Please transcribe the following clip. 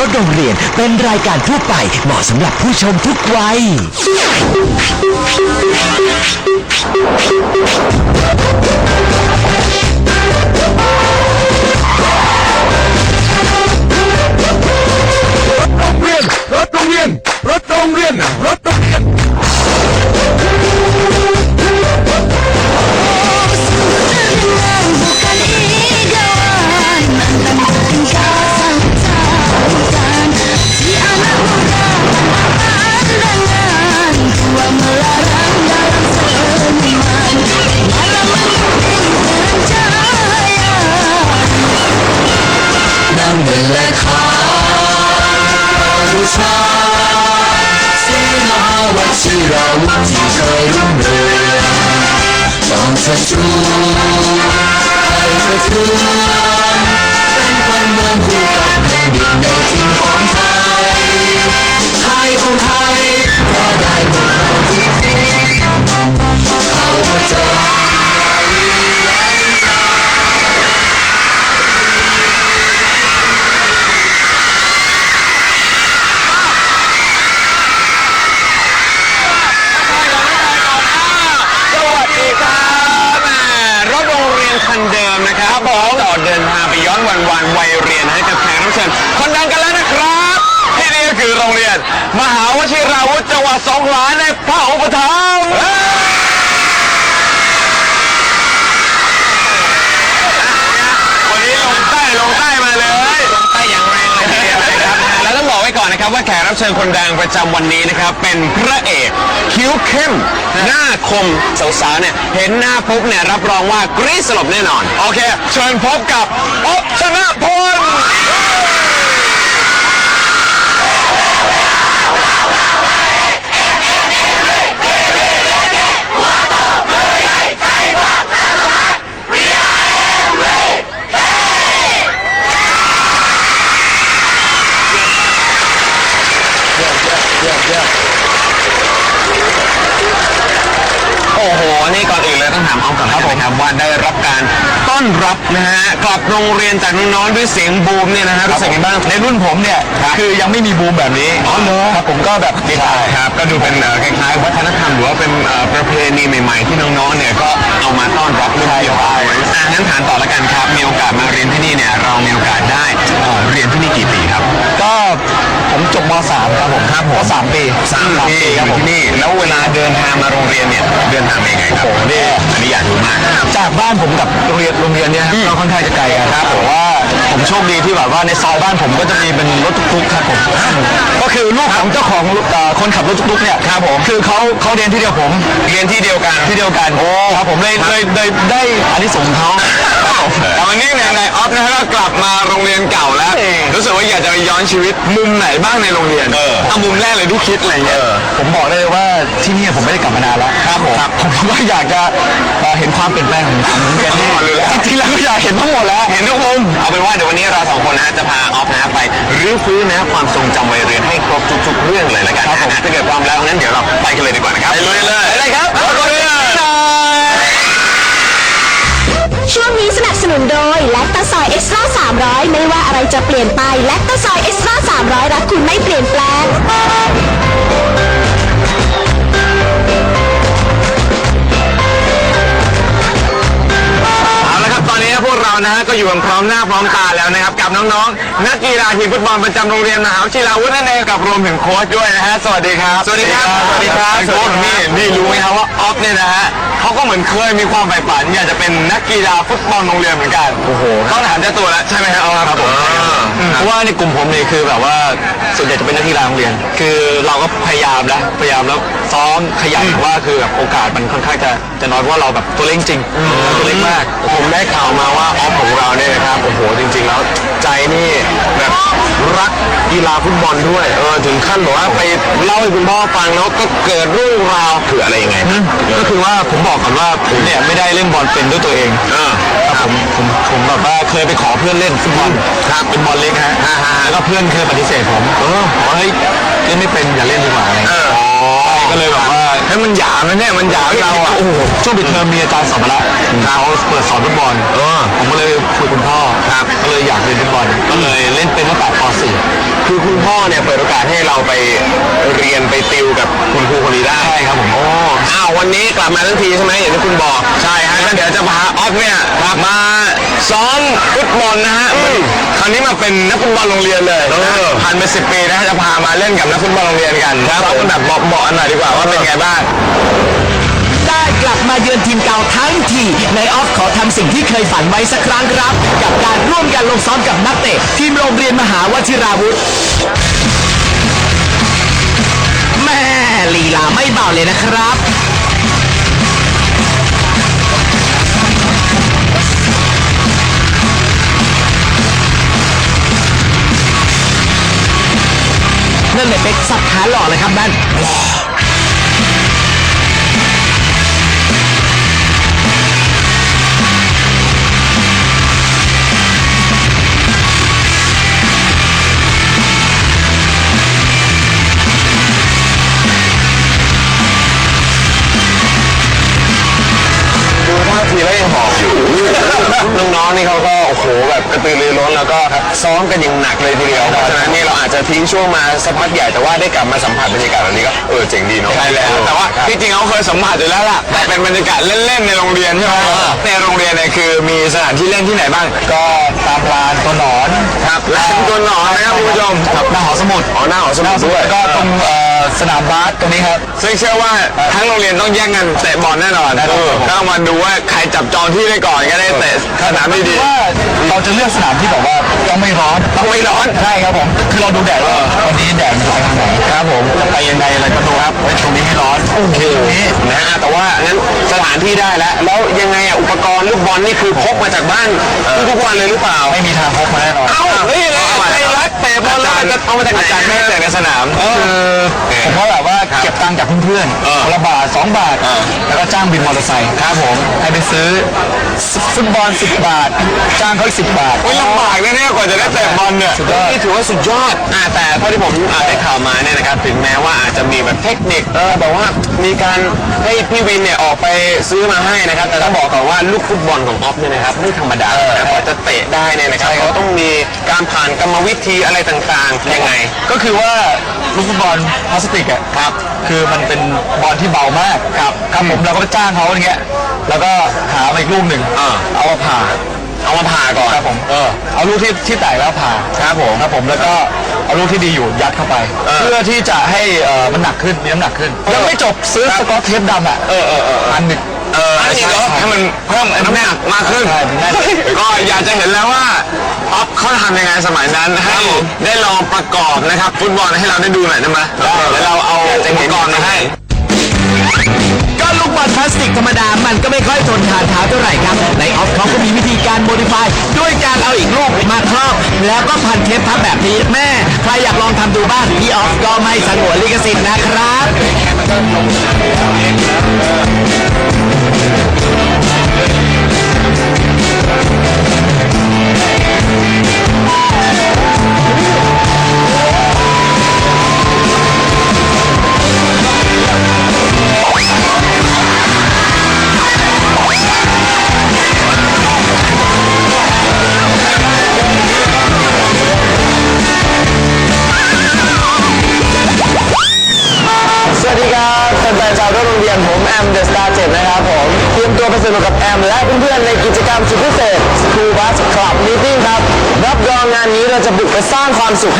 รถโรงเรียนเป็นรายการทั่วไปเหมาะสำหรับผู้ชมทุกวัยเมองเธอจูให้เธอทูเป็นคนเมืองคู่กับแผ่นดินในถิ่นของเธอางไปย้อนวันวันๆวัยเรียนให้กับแขกรับเชิญคนดังกันแล้วนะครับ ที่นี่ก็คือโรงเรียน มหาวชิราวุธจังหวัดสงขลาในพระอุปถัมภ์วันนี้ลงใต้ลงใต้มาเลยลงใต้อย่างแรงเลยทีเดียวนะครับนะฮะแล้วต้องบอกไว้ก่อนนะครับว่าแขกรับเชิญคนดังประจำวันนี้นะครับเป็นพระเอก คิ้วเข้ม หน้าคมสาวๆเนี่ยเห็นหน้าปุ๊บเนี่ยรับรองว่ากรี๊ดสลบแน่นอน โอเค เชิญพบกับอ๊บชนะพล โอ้โห นี่ก่อนอื่นเลยต้องถามเอาก่อนครับผมครับว่าได้รับการ ต้อนรับนะฮะกลับโรงเรียนจากน้องๆด้วยเสียงบูมเนี่ยนะฮะรู้สึกยังไงบ้าง ในรุ่นผมเนี่ยคือยังไม่มีบูมแบบนี้อ๋อเหรอครับผมก็แบบดีใจครับก็ดูเป็นเอ่อคล้ายๆวัฒนธรรมหรือว่าเป็นเอ่อประเพณีใหม่ ๆ ที่น้องๆเนี่ยก็เอามาต้อนรับรุ่นพี่เอาไว้อะงั้นถามต่อแล้วกันครับมีโอกาสมาเรียนที่นี่เนี่ยเรามีโอกาสได้เอ่อเรียนที่นี่กี่ปีครับ ก็ผมจบม .3 ครับผมครับผมสามปีสามปีครับผม ที่นี่แล้วเวลาเดินทางมาโรงเรียนเนี่ยเดินทางเป็นยังไงครับโอ้โหนี่ อันนี้อยากรู้มาก จากบ้านผมกับโรงเรียนโรงเรียนเนี่ยก็ค่อนข้างจะไกลกันครับแต่ว่าผมโชคดีที่แบบว่าในซอยบ้านผมก็จะมีเป็นรถตุ๊กๆครับผมก็คือลูกของเจ้าของเอ่อคนขับรถตุ๊กๆเนี่ยครับผมคือเขาเขาเรียนที่เดียวผมเรียนที่เดียวกันที่เดียวกันโอ้ครับผมเลยเลยเลยได้อันนี้ส่งส์เขา แต่วันนี้เนี่ยนายออฟนะฮะก็กลับมาโรงเรียนเก่าแล้วเออรู้สึกว่าอยากจะไปย้อนชีวิตมุมไหนบ้างในโรงเรียนเออ เอามุมแรกเลยที่คิดอะไรเงี้ย ผมบอกได้เลยว่าที่นี่ผมไม่ได้กลับมานานแล้วครับผมผมก็อยากจะเอ่อเห็นความเปลี่ยนแปลงของของโรงเรียนนี่อ๋อรู้แล้วจริงๆแล้วก็อยากเห็นทั้งหมดแล้ว เห็นทุกมุมเอาเป็นว่าเดี๋ยววันนี้เราสองคนนะฮะจะพาออฟนะฮะไปรื้อฟื้นนะฮะความทรงจำวัยเรียนให้ครบทุกๆเรื่องเลยแล้วกันครับผมนะฮะถ้าเกิดพร้อมแล้วงั้นเดี๋ยวเราไปกันเลยดีกว่านะครับไปลุยเลยไปเลยครับไปเลย คตาซอยเอ็กซ์ตร้า300 ไม่ว่าอะไรจะเปลี่ยนไป และตาซอยเอ็กซ์ตร้า300 รักคุณไม่เปลี่ยนแปลง นี้พวกเรานะฮะก็อยู่กันพร้อมหน้าพร้อมตาแล้วนะครับกับน้องๆนักกีฬาทีมฟุตบอลประจำโรงเรียนมหาวิทยาลัยวุฒินั่นเองกับรวมถึงโค้ชด้วยนะฮะสวัสดีครับสวัสดีครับสวัสดีครับโค้ชนี่นี่รู้ไหมครับว่าออฟเนี่ยนะฮะเขาก็เหมือนเคยมีความใฝ่ฝันอยากจะเป็นนักกีฬาฟุตบอลโรงเรียนเหมือนกันโอ้โหต้องถามเจ้าตัวแล้วใช่ไหมครับออฟครับผม เพราะว่าในกลุ่มผมเนี่ยคือแบบว่าส่วนใหญ่จะเป็นนักกีฬาโรงเรียน คือเราก็พยายามนะพยายามแล้วซ้อมขยันแต่ว่าคือแบบโอกาสมันค่อนข้างจะจะน้อยเพราะว่าเราแบบตัวเล็กจริงตัวเล็กมาก ผมได้ข่าวมาว่าออฟของเราเนี่ยนะครับโอ้โหจริง ๆ แล้วใจนี่แบบรักกีฬาฟุตบอลด้วยเออถึงขั้นบอกว่าไปเล่าให้คุณพ่อฟังแล้วก็เกิดเรื่องราวคืออะไรยังไงครับก็คือว่าผมบอกก่อนว่าผมเนี่ยไม่ได้เล่นบอลเป็นด้วยตัวเองเออ ครับผมผมผมแบบว่าเคยไปขอเพื่อนเล่นฟุตบอลครับเป็นบอลเล็กฮะอ่าฮะแล้วก็เพื่อนเคยปฏิเสธผมเออบอกว่าเฮ้ยเล่นไม่เป็นอย่าเล่นดีกว่าอะไรเอเงี้ยอก็เลยแบบว่าให้มันหยามนะเนี่ยมันหยามเราอะโอ้โหช่วงปิดเทอมมีอาจารย์สอนมาละเขาเปิดสอนฟุตบอลเออผมก็เลยคุยกับคุณพ่อครับก็เลยอยากเล่นฟุตบอลก็เลยเล่นเป็นตั้งแต่ป .4 คือพ่อเนี่ยเปิดโอกาสให้เราไปเรียนไปติวกับคุณครู ววันนี้กลับมาทั้งทีใช่ไหมอย่างที่คุณบอก ใช่ฮะงั้นเดี๋ยวจะพาออฟเนี่ยมาซ้อมฟุตบอลนะฮะคราวนี้มาเป็นนักฟุตบอลโรงเรียนเลยนะผ่านไปสิบปีนะฮะจะพามาเล่นกับนักฟุตบอลโรงเรียนกันซ้อมกันแบบเหมาะๆกันหน่อยดีกว่าว่าเป็นไงบ้างได้กลับมาเยือนทีมเก่าทั้งทีในออฟขอทำสิ่งที่เคยฝันไว้สักครั้งครับ กับการร่วมกันลงซ้อมกับนักเตะทีมโรงเรียนมหาวชิราวุธแม่ลีลาไม่เบาเลยนะครับ นั่นเลยเป็กสับขาหล่อเลยครับนั่น แบบกระตือรือร้นแล้วก็ซ้อมกันอย่างหนักเลยทีเดียวเพราะฉะนั้นนี่เราอาจจะทิ้งช่วงมาสักพักใหญ่แต่ว่าได้กลับมาสัมผัสบรรยากาศแบบนี้ก็เออเจ๋งดีเนาะใช่แล้วแต่ว่าที่จริงเขาเคยสัมผัสอยู่แล้วล่ะแต่เป็นบรรยากาศเล่นๆในโรงเรียนใช่ไหมในโรงเรียนเนี่ยคือมีสถานที่เล่นที่ไหนบ้าง ก็ตามลานตัวหนอนครับ มครับหน้าหอสมุดอ๋อหน้าหอสหมุน้าดสมุด้ดวย แล้วก็ตรงเอ่อสนามบาสตรงนี้ครับ ซึ่งเชื่อว่าทั้งโรงเรียนต้องแย่งกันเตะบอลแน่นอนแน่นอนก็ต้องมาดูว่าใครจับจองที่ได้ก่อนก็ได้เตะสนามดี ว่าเราจะเลือกสนามที่แบบว่าต้องไม่ร้อนๆต้องไม่ร้อนใช่ครับผมคือเราดูแดดว่าวันนี้แดดมันจะไปทางไหนครับผมไปยังไงอะไรก็ดูครับเฮ้ยตรงนี้ไม่ร้อนโอเคตรงนี้นะฮะแต่ว่างั้นสถานที่ได้แล้ว แล้วยังไงอะอุปกรณ์ลูกบอลนี่คือพกมาจากบ้านทุกๆวันเลยหรือเปล่า ไม่มีทางพกมาแน่นอน เอ้าเฮ้ยไทยรัฐ เตะบอลแล้วจะเอามาจากไหนอาจารย์ไม่ให้เตะในสนามคือผมก็แบบว่าเก็บตังค์จากเพื่อนๆคนละบาทสองบาทแล้วก็จ้างบินมอเตอร์ไซค์ครับผมให้ไปซื้อฟุตบอลสิบบาท จ้างเขาอีกสิบบาท โอ้ยลำบากนะเนี่ยกว่าจะได้เตะบอลเนี่ยสุดยอด นี่ถือว่าสุดยอดอ่าแต่เท่าที่ผมอ่านได้ข่าวมาเนี่ยนะครับถึงแม้ว่าอาจจะมีแบบเทคนิคเออแบบว่ามีการให้พี่วินเนี่ยออกไปซื้อมาให้นะครับแต่ต้องบอกก่อนว่าลูกฟุตบอลของออฟเนี่ยนะครับไม่ธรรมดานะกว่าจะเตะได้เนี่ยนะครับเขาต้องมีการผ่านกรรมวิธีอะไรต่างๆยังไง ก็คือว่า ลูกฟุตบอลพลาสติกอะครับ คือมันเป็นบอลที่เบามากครับครับผมเราก็ไปจ้างเขาอย่างเงี้ย แล้วก็หามาอีกลูกหนึ่งอ่า เอามาผ่าเอามาผ่าก่อนครับผมเออ เอาลูกที่ที่แตกแล้วผ่าครับผมครับผมแล้วก็เอาลูกที่ดีอยู่ยัดเข้าไป เออเพื่อที่จะให้เอ่อมันหนักขึ้นมีน้ำหนักขึ้น ยังไม่จบซื้อสกอตเทปดำอะเออเออเอออันหนึ่ง เอออันนี้เหรอให้มันเพิ่มน้ำหนักมากขึ้นใช่แน่นก็อยากจะเห็นแล้วว่าออฟเขาทำยังไงสมัยนั้นให้ได้ลองประกอบนะครับฟุตบอลให้เราได้ดูหน่อยได้ไหมเดี๋ยวเราเอาอุปกรณ์มาให้ก็ลูกบอลพลาสติกธรรมดา มันก็ไม่ค่อยทนทานเท้าเท่าไหร่ครับ ในออฟเขาก็มีวิธีการโมดิฟายด้วยการเอาอีกลูกมาครอบ แล้วก็พันเทปทับแบบนี้แม่ ใครอยากลองทำดูบ้างพี่ออฟก็ไม่สงวนลิขสิทธิ์นะครับ ความสุขให้